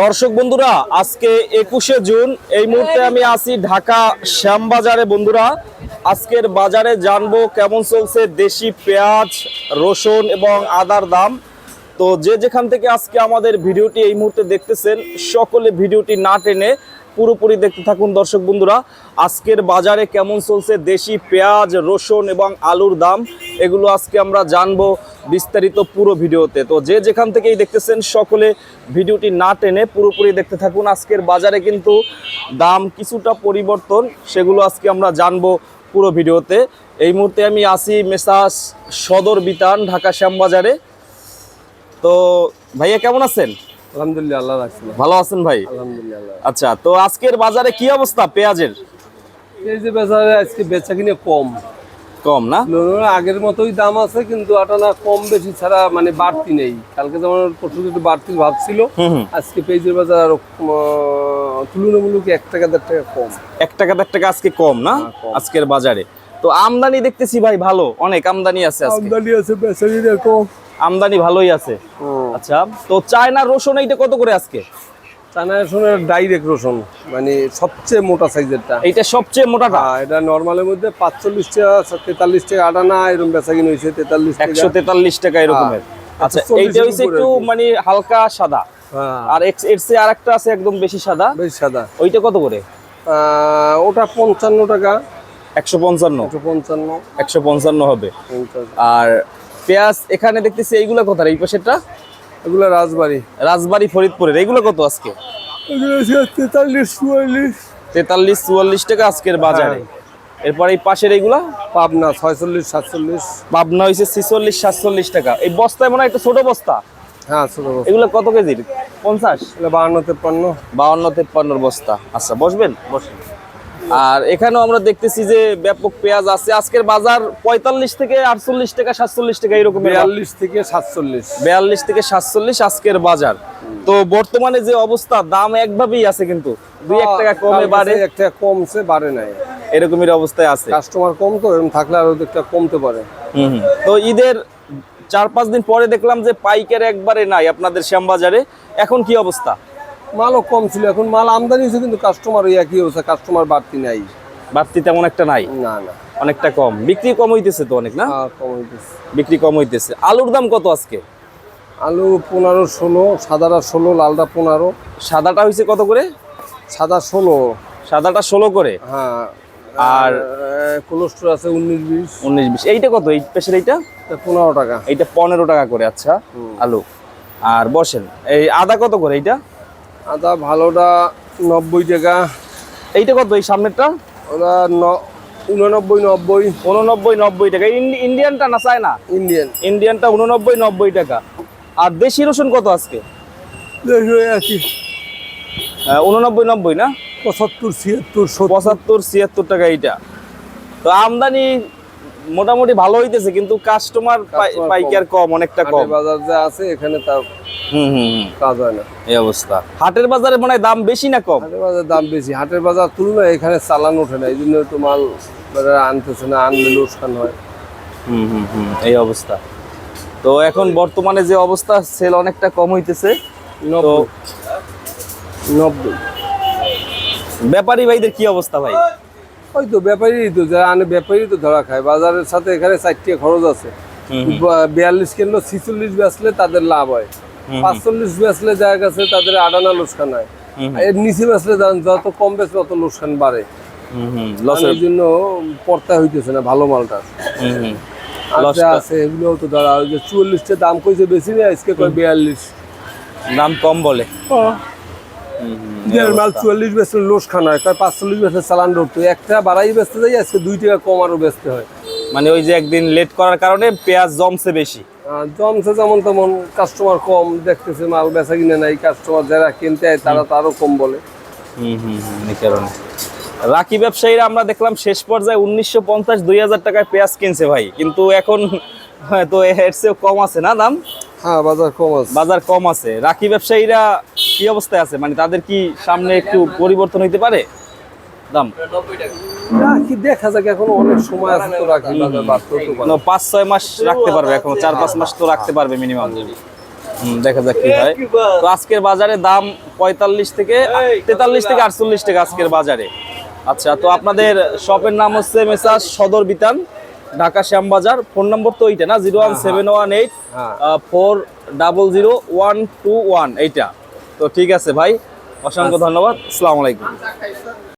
দর্শক বন্ধুরা, আজকে একুশে জুন, এই মুহূর্তে আমি আছি ঢাকা শ্যামবাজারে বন্ধুরা। আজকের বাজারে জানব কেমন চলছে দেশি পেঁয়াজ, রসুন এবং আদার দাম। তো যে যেখান থেকে আজকে আমাদের ভিডিওটি এই মুহূর্তে দেখতেছেন, সকলে ভিডিওটি না টেনে পুরোপুরি দেখতে থাকুন দর্শক বন্ধুরা। আজকের বাজারে কেমন চলছে? দেশি পেঁয়াজ, রসুন এবং আলুর দাম, এগুলো আজকে আমরা জানব বিস্তারিত পুরো ভিডিওতে। তো যে যেখান থেকেই দেখতেছেন সকলে ভিডিওটি না টেনে পুরোপুরি দেখতে থাকুন। আজকের বাজারে কিন্তু দাম কিছুটা পরিবর্তন, সেগুলো আজকে আমরা জানব পুরো ভিডিওতে। এই মুহূর্তে আমি আসি মেসাস সদর বিতান, ঢাকা শ্যামবাজারে। তো ভাইয়া কেমন আছেন? আলহামদুলিল্লাহ আল্লাহ রাখছিল ভালো আছেন ভাই? আলহামদুলিল্লাহ আচ্ছা তো আজকের বাজারে কি অবস্থা পেঁয়াজের? এই যে বাজারে আজকে বেচা কিনে কম। কম না? আগের মতোই দাম আছে কিন্তু আটানা কম বেশি ছাড়া মানে বাড়তি নেই। কালকে যেমন প্রচুর একটু বাড়তি ভাব ছিল হুম হুম। আজকে পেঁয়াজের বাজার আরও তুলনামূলক এক টাকা দেড় টাকা কম। এক টাকা দেড় টাকা আজকে কম না? হ্যাঁ, আজকের বাজারে। তো আমদানি দেখতেছি ভাই ভালো অনেক আমদানি আছে আমদানি আছে বেচা কিনে কম। আমদানি ভালোই আছে। আচ্ছা তো চায়না রসুন এইটা কত করে আজকে? চানা রসুনের ডাইরেক্ট রসুন মানে সবচেয়ে মোটা সাইজেরটা এইটা সবচেয়ে মোটাটা? হ্যাঁ, এটা নর্মালের মধ্যে পাঁচচল্লিশ টাকা তেতাল্লিশ টাকা আটানা এরকম বেচা কিনে হয়েছে তেতাল্লিশ একশো তেতাল্লিশ টাকা এরকমের। আচ্ছা এইটা হচ্ছে একটু মানে হালকা সাদা। হ্যাঁ। আর এর চেয়ে আরেকটা আছে একদম বেশি সাদা। বেশ সাদা। ওইটা কত করে? ওটা পঞ্চান্ন টাকা। একশো পঞ্চান্ন। একশো পঞ্চান্ন। একশো পঞ্চান্ন হবে। আর পেঁয়াজ এখানে দেখতেছি এইগুলা কোথায় এই পাশেরটা? এগুলো রাজবাড়ি। রাজবাড়ি ফরিদপুরের। এইগুলো কত আজকে? এগুলো তেতাল্লিশ চুয়াল্লিশ। তেতাল্লিশ চুয়াল্লিশ টাকা আজকের বাজারে। এরপর এই পাশের এইগুলা? পাবনা ছয়চল্লিশ সাতচল্লিশ। পাবনা হয়েছে ছিচল্লিশ সাতচল্লিশ টাকা। এই বস্তায় মনে হয় একটা ছোট বস্তা। হ্যাঁ ছোট বস্তা। এগুলো কত কেজির? পঞ্চাশ? এগুলো বাহান্ন তেপ্পান্ন। বাউন্ন তেপ্পান্নর বস্তা। আচ্ছা বসবেন? বসেন। আর এখানেও আমরা দেখতেছি যে ব্যাপক পেঁয়াজ আছে। আজকের বাজার পঁয়তাল্লিশ থেকে আটচল্লিশ টাকা সাতচল্লিশ টাকা এরকম বিয়াল্লিশ থেকে সাতচল্লিশ। বিয়াল্লিশ থেকে সাতচল্লিশ আজকের বাজার। তো বর্তমানে যে অবস্থা দাম একভাবেই আছে কিন্তু। দুই এক টাকা কমে বাড়ে। এক টাকা কমছে বাড়ে নাই। এরকমের অবস্থায় আছে। কাস্টমার কম তো এরকম থাকলে আরও একটা কমতে পারে। তো ঈদের চার পাঁচ দিন পরে দেখলাম যে পাইকার একবারে নাই আপনাদের শ্যামবাজারে। এখন কি অবস্থা? মালও কম ছিল এখন মাল আমদানি হয়েছে কিন্তু কাস্টমার ওই একই হচ্ছে কাস্টমার বাড়তি নাই। বাড়তি তেমন একটা নাই? না না। অনেকটা কম। বিক্রি কম হইতেছে তো অনেক না? হ্যাঁ, কম হইতেছে। বিক্রি কম হইতেছে। আলুর দাম কত আজকে? আলু পনেরো ষোলো সাদাটা ষোলো লালটা পনেরো। সাদাটা হয়েছে কত করে? সাদা ষোলো। সাদাটা ষোলো করে? হ্যাঁ। আর কোলেস্ট্রল আছে উনিশ বিশ। উনিশ বিশ। এইটা কত? এই পেশের এইটা? পনেরো টাকা। এইটা পনেরো টাকা করে আচ্ছা আলু। আর বসেন এই আদা কত করে এইটা? আদা ভালোটা নব্বই টাকা। এইটা কত এই সামনেরটা? ওটা ন- উননব্বই নব্বই। উননব্বই নব্বই টাকা। ইন্ডি- ইন্ডিয়ানটা না চায় না ইন্ডিয়ান। ইন্ডিয়ানটা উননব্বই নব্বই টাকা। আর দেশি রসুন কত আজকে? একই। উননব্বই নব্বই না? পঁচাত্তর ছিয়াত্তর পঁচাত্তর ছিয়াত্তর টাকা এইটা। তো আমদানি মোটামুটি ভালো হইতেছে কিন্তু কাস্টমার পাইকার কম। অনেকটা কম। বাজার যা আছে এখানে তার হুম হুম কাজ হয় না। এই অবস্থা। হাটের বাজারে মনে হয় দাম বেশি না কম? হাটের বাজার দাম বেশি। হাটের বাজার তুলনায় এখানে চালান ওঠে না এই জন্য একটু মাল বাজারে আনতেছে না আনলে লোকসান হয়। হুম হুম হুম এই অবস্থা। তো এখন বর্তমানে যে অবস্থা সেল অনেকটা কম হইতেছে। তো নব্বই। ব্যাপারী ভাইদের কি অবস্থা ভাই? ওই তো ব্যাপারী তো যারা আনে ব্যাপারী তো ধরা খায়। বাজারের সাথে এখানে চারটে খরচ আছে। বিয়াল্লিশ কিলো ছিচল্লিশ বেচলে তাদের লাভ হয়। পাঁচচল্লিশ বেচলে যার কাছে তাদের আডানা লোকসান হয়। এর নিচে বেচলে যত কম তত লোকসান বাড়ে। এই জন্য পড়তে হইতেছে না ভালো মালটা। আছে আছে তো ধরা ওই যে চুয়াল্লিশটা দাম কইছে বেশি না আজকে কয় বিয়াল্লিশ। দাম কম বলে। মাল চুয়াল্লিশ বেচলে লোকসান হয় কয় পাঁচচল্লিশ বেচলে চালান একটা বাড়াই বেচতে যাই আজকে দুই টাকা কম আরও বেচতে হয়। মানে ওই যে একদিন লেট করার কারণে পেঁয়াজ জমছে বেশি। জমছে যেমন তেমন কাস্টমার কম দেখতেছে মাল বেচা কিনে নাই কাস্টমার যারা কিনতে হয় তারা তো আরও কম বলে। হুম হুম হুম এই কারণে। রাকি ব্যবসায়ীরা আমরা দেখলাম শেষ পর্যায়ে উনিশশো পঞ্চাশ দুই হাজার টাকায় পেঁয়াজ কিনছে ভাই। কিন্তু এখন তো এর চেয়েও কম আছে না দাম? হ্যাঁ বাজার কম আছে। বাজার কম আছে। রাকি ব্যবসায়ীরা কি অবস্থায় আছে? মানে তাদের কি সামনে একটু পরিবর্তন হইতে পারে? দাম? রাখি দেখা যাক এখন অনেক সময় আছে তো রাখি। পাঁচ ছয় মাস রাখতে পারবে এখন চার পাঁচ মাস তো রাখতে পারবে মিনিমাম দেখা যাক কি হয়। তো আজকের বাজারে দাম পঁয়তাল্লিশ থেকে তেতাল্লিশ থেকে আটচল্লিশ টাকা আজকের বাজারে। আচ্ছা তো আপনাদের শপের নাম হচ্ছে মেসাজ সদর বিতান ঢাকা শ্যামবাজার। ফোন নম্বর তো এইটা না? Zero one seven one eight. Four double zero one two one এইটা। তো ঠিক আছে ভাই অসংখ্য ধন্যবাদ। আসসালামু আলাইকুম।